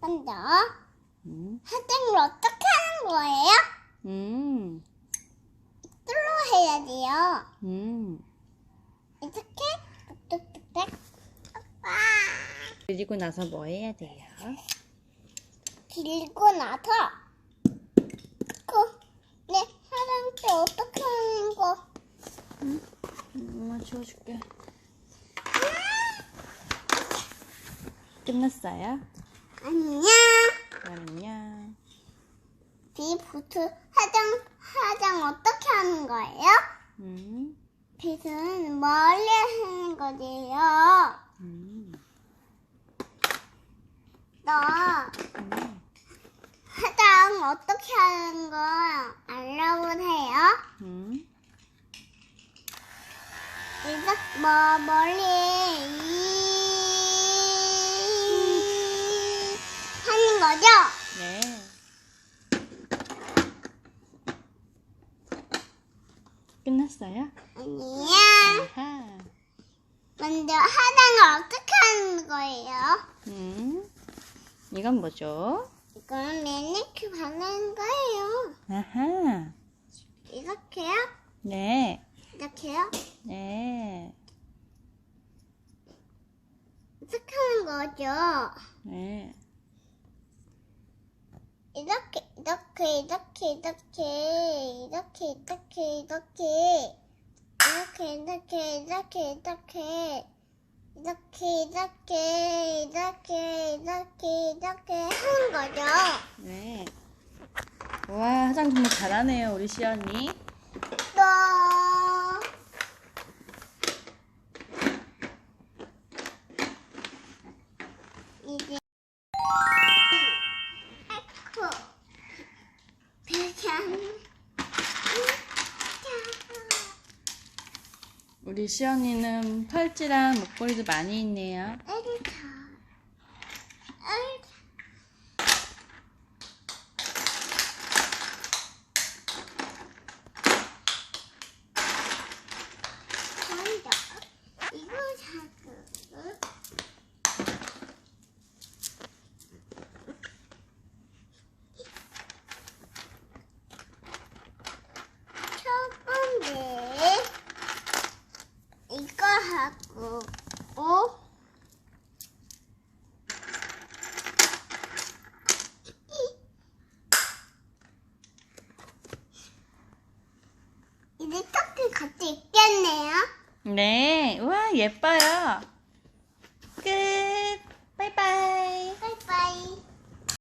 먼저 음. 화장을 어떻게 하는 거예요? 음. 뚫로 해야 돼요. 음. 이렇게 그리고 나서 뭐 해야 돼요? 길고 나서 그, 네, 화장대 어떻게 하는 거? 엄마 지워줄게. 끝났어요? 안녕. 그럼요. 비부트 화장, 화장 어떻게 하는 거예요? 음. 빛은 멀리 하는 거지요. 음. 너 음. 화장 어떻게 하는 거 알아보세요. 음. 이거 뭐 멀리 이 하는 거죠? 네. 끝났어요? 안녕. 아하. 먼저 화장을 어떻게 하는 거예요? 음. 이건 뭐죠? 이건 매니큐 바르는 거예요. 아하. 이렇게요? 네. 이렇게요? 네. 이렇게 하는 거죠. 네. 이렇게 이렇게 이렇게 이렇게 이렇게 이렇게 이렇게 이렇게 이렇게 이렇게 이렇게 이렇게 이렇게 이렇게 이렇게 이렇게 하는 거죠. 네. 와, 화장 정말 잘하네요, 우리 시연이. 또 이제 에코 배장 우리 시연이는 팔찌랑 목걸이도 많이 있네요. 엘타 엘타 갖고 오 어? 이제 토끼 같이 있겠네요. 네, 우와 예뻐요. 끝. 바이바이.